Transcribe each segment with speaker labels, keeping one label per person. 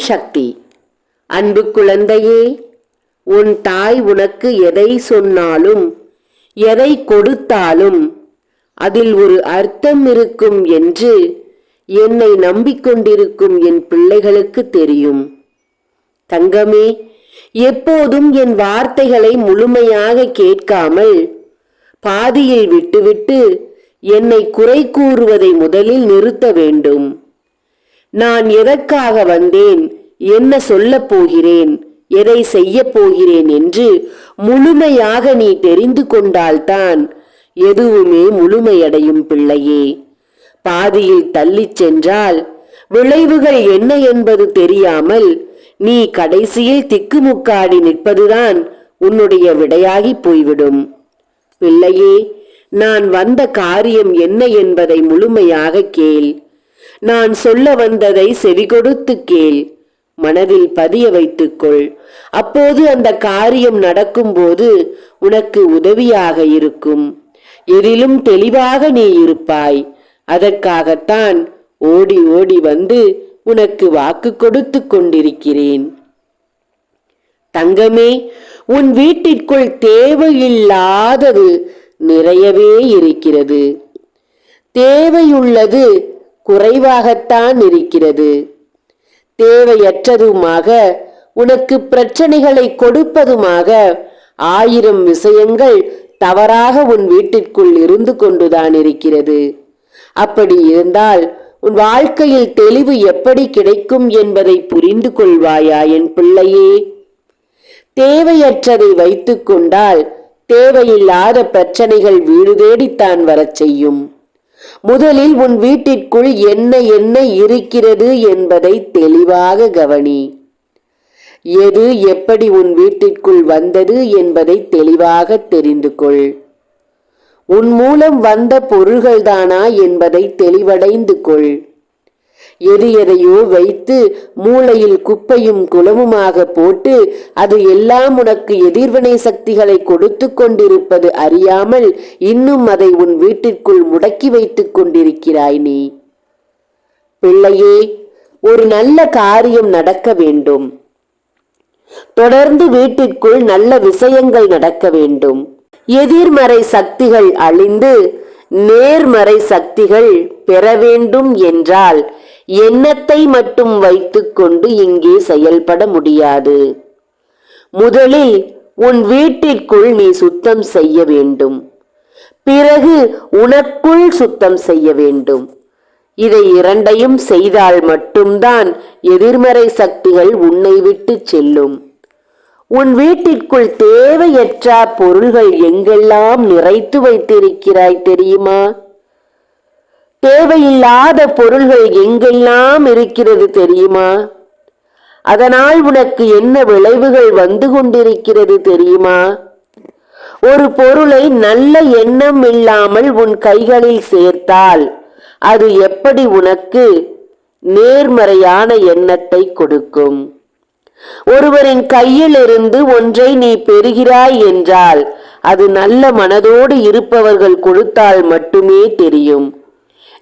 Speaker 1: சக்தி. அன்பு குழந்தையே உன் தாய் உனக்கு எதை சொன்னாலும் எதை கொடுத்தாலும் அதில் ஒரு அர்த்தம் இருக்கும் என்று என்னை நம்பிக்கொண்டிருக்கும் என் பிள்ளைகளுக்கு தெரியும். தங்கமே எப்போதும் என் வார்த்தைகளை முழுமையாக கேட்காமல் பாதியில் விட்டுவிட்டு என்னை குறை கூறுவதை முதலில் நிறுத்த வேண்டும். நான் எதற்காக வந்தேன்? என்ன சொல்லப் போகிறேன்? எதை செய்யப் போகிறேன் என்று முழுமையாக நீ தெரிந்து கொண்டால்தான் எதுவுமே முழுமையடையும் பிள்ளையே. பாதியில் தள்ளிச் சென்றால் விளைவுகள் என்ன என்பது தெரியாமல் நீ கடைசியில் திக்குமுக்காடி நிற்பதுதான் உன்னுடைய விடையாகி போய்விடும். பிள்ளையே நான் வந்த காரியம் என்ன என்பதை முழுமையாக கேள். நான் சொல்ல வந்ததை செவிகொடுத்து கேள். மனதில் பதிய வைத்துக்கொள். அப்போது அந்த காரியம் நடக்கும்போது உனக்கு உதவியாக இருக்கும். எதிலும் தெளிவாக நீ இருப்பாய். அதற்காகத்தான் ஓடி ஓடி வந்து உனக்கு வாக்கு கொடுத்து கொண்டிருக்கிறேன். தங்கமே உன் வீட்டிற்குள் தேவையில்லாதது நிறையவே இருக்கிறது. தேவையுள்ளது குறைவாகத்தான் இருக்கிறது. தேவையற்றதுமாக உனக்கு பிரச்சனைகளை கொடுப்பதுமாக ஆயிரம் விஷயங்கள் தவறாக உன் வீட்டிற்குள் இருந்து கொண்டுதான் இருக்கிறது. அப்படி இருந்தால் உன் வாழ்க்கையில் தெளிவு எப்படி கிடைக்கும் என்பதை புரிந்து கொள்வாயா என் பிள்ளையே? தேவையற்றதை வைத்துக்கொண்டால் தேவையில்லாத பிரச்சனைகள் வீடு தேடித்தான் வரச் செய்யும். முதலில் உன் வீட்டிற்குள் என்ன என்ன இருக்கிறது என்பதை தெளிவாக கவனி. எது எப்படி உன் வீட்டிற்குள் வந்தது என்பதை தெளிவாக தெரிந்து கொள். உன் மூலம் வந்த பொருள்கள்தானா என்பதை தெளிவடைந்து கொள். எது எதையோ வைத்து மூளையில் குப்பையும் குளமுமாக போட்டு அது எல்லாம் உனக்கு எதிர்வினை சக்திகளை கொடுத்து கொண்டிருப்பது அறியாமல் இன்னும் அதை உன் வீட்டிற்குள் முடக்கி வைத்துக் கொண்டிருக்கிறாய் நீ. பிள்ளையே ஒரு நல்ல காரியம் நடக்க வேண்டும். தொடர்ந்து வீட்டிற்குள் நல்ல விஷயங்கள் நடக்க வேண்டும். எதிர்மறை சக்திகள் அழிந்து நேர்மறை சக்திகள் பெற வேண்டும் என்றால் எண்ணத்தை மட்டும் வைத்துக்கொண்டு இங்கே செயல்பட முடியாது. முதலில் உன் வீட்டிற்குள் நீ சுத்தம் செய்ய வேண்டும். பிறகு உனக்குள் சுத்தம் செய்ய வேண்டும். இதை இரண்டையும் செய்தால் மட்டும்தான் எதிர்மறை சக்திகள் உன்னை விட்டு செல்லும். உன் வீட்டிற்குள் தேவையற்ற பொருள்கள் எங்கெல்லாம் நிறைத்து வைத்திருக்கிறாய் தெரியுமா? தேவையில்லாத பொருள்கள் எங்கெல்லாம் இருக்கிறது தெரியுமா? அதனால் உனக்கு என்ன விளைவுகள் வந்து கொண்டிருக்கிறது தெரியுமா? ஒரு பொருளை நல்ல எண்ணம் இல்லாமல் உன் கைகளில் சேர்த்தால் அது எப்படி உனக்கு நேர்மறையான எண்ணத்தை கொடுக்கும்? ஒருவரின் கையில் இருந்து ஒன்றை நீ பெறுகிறாய் என்றால் அது நல்ல மனதோடு இருப்பவர்கள் கொடுத்தால் மட்டுமே தெரியும்.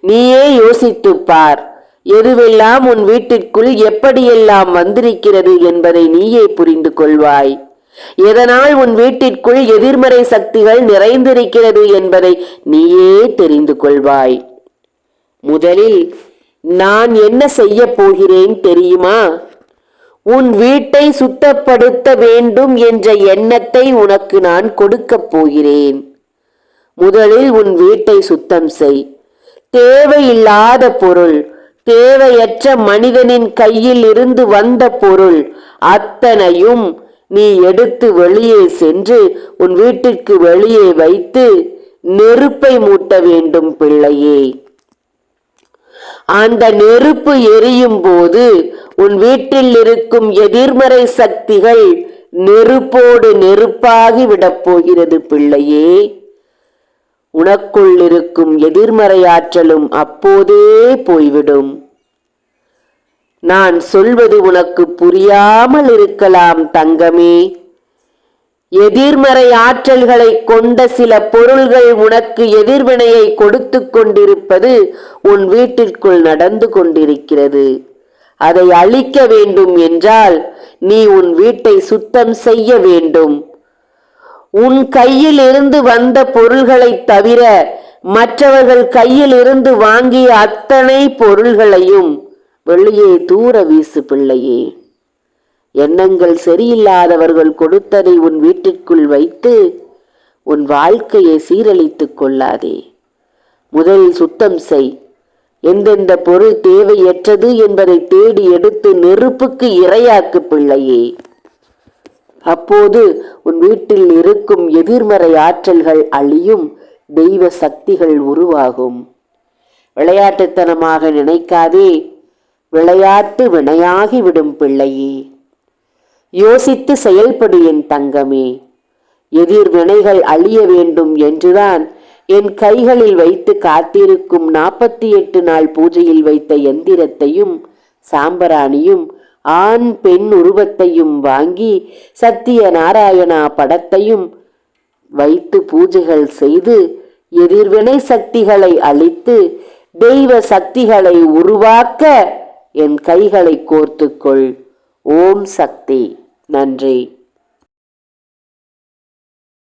Speaker 1: நீயே யோசித்துப் பார் எதுவெல்லாம் உன் வீட்டிற்குள் எப்படியெல்லாம் வந்திருக்கிறது என்பதை நீயே புரிந்து கொள்வாய். எதனால் உன் வீட்டிற்குள் எதிர்மறை சக்திகள் நிறைந்திருக்கிறது என்பதை நீயே தெரிந்து கொள்வாய். முதலில் நான் என்ன செய்ய போகிறேன் தெரியுமா? உன் வீட்டை சுத்தப்படுத்த வேண்டும் என்ற எண்ணத்தை உனக்கு நான் கொடுக்கப் போகிறேன். முதலில் உன் வீட்டை சுத்தம் செய். தேவையில்லாத பொருள் தேவையற்ற மனிதனின் கையில் இருந்து வந்த பொருள் அத்தனையும் நீ எடுத்து வெளியே சென்று உன் வீட்டிற்கு வெளியே வைத்து நெருப்பை மூட்ட வேண்டும் பிள்ளையே. அந்த நெருப்பு எரியும் போது உன் வீட்டில் இருக்கும் எதிர்மறை சக்திகள் நெருப்போடு நெருப்பாகி விடப் போகிறது பிள்ளையே. உனக்குள் இருக்கும் அப்போதே போய்விடும். நான் சொல்வது உனக்கு புரியாமல் இருக்கலாம் தங்கமே. எதிர்மறை ஆற்றல்களை கொண்ட சில பொருள்கள் உனக்கு எதிர்வினையை கொடுத்து கொண்டிருப்பது உன் வீட்டிற்குள் நடந்து கொண்டிருக்கிறது. அதை அழிக்க வேண்டும் என்றால் நீ உன் வீட்டை சுத்தம் செய்ய வேண்டும். உன் கையில் இருந்து வந்த பொருள்களைத் தவிர மற்றவர்கள் கையில் இருந்து வாங்கிய அத்தனை பொருள்களையும் வெளியே தூர வீசு பிள்ளையே. எண்ணங்கள் சரியில்லாதவர்கள் கொடுத்ததை உன் வீட்டிற்குள் வைத்து உன் வாழ்க்கையை சீரழித்துக் கொள்ளாதே. முதலில் சுத்தம் செய். எந்தெந்த பொருள் தேவையற்றது என்பதை தேடி எடுத்து நெருப்புக்கு இரையாக்கு பிள்ளையே. அப்போது உன் வீட்டில் இருக்கும் எதிர்மறை ஆற்றல்கள் அழியும் தெய்வ சக்திகள் உருவாகும். விளையாட்டுத்தனமாக நினைக்காதே விளையாட்டு வினையாகிவிடும் பிள்ளையே. யோசித்து செயல்படு என் தங்கமே. எதிர் வினைகள் அழிய வேண்டும் என்றுதான் என் கைகளில் வைத்து காத்திருக்கும் நாற்பத்தி எட்டு நாள் பூஜையில் வைத்த எந்திரத்தையும் சாம்பராணியும் ஆண் பெண் உருவத்தையும் வாங்கி சத்திய நாராயணா படத்தையும் வைத்து பூஜைகள் செய்து எதிர்வினை சக்திகளை அழித்து தெய்வ சக்திகளை உருவாக்க என் கைகளை கோர்த்துக்கொள். ஓம் சக்தி. நன்றி.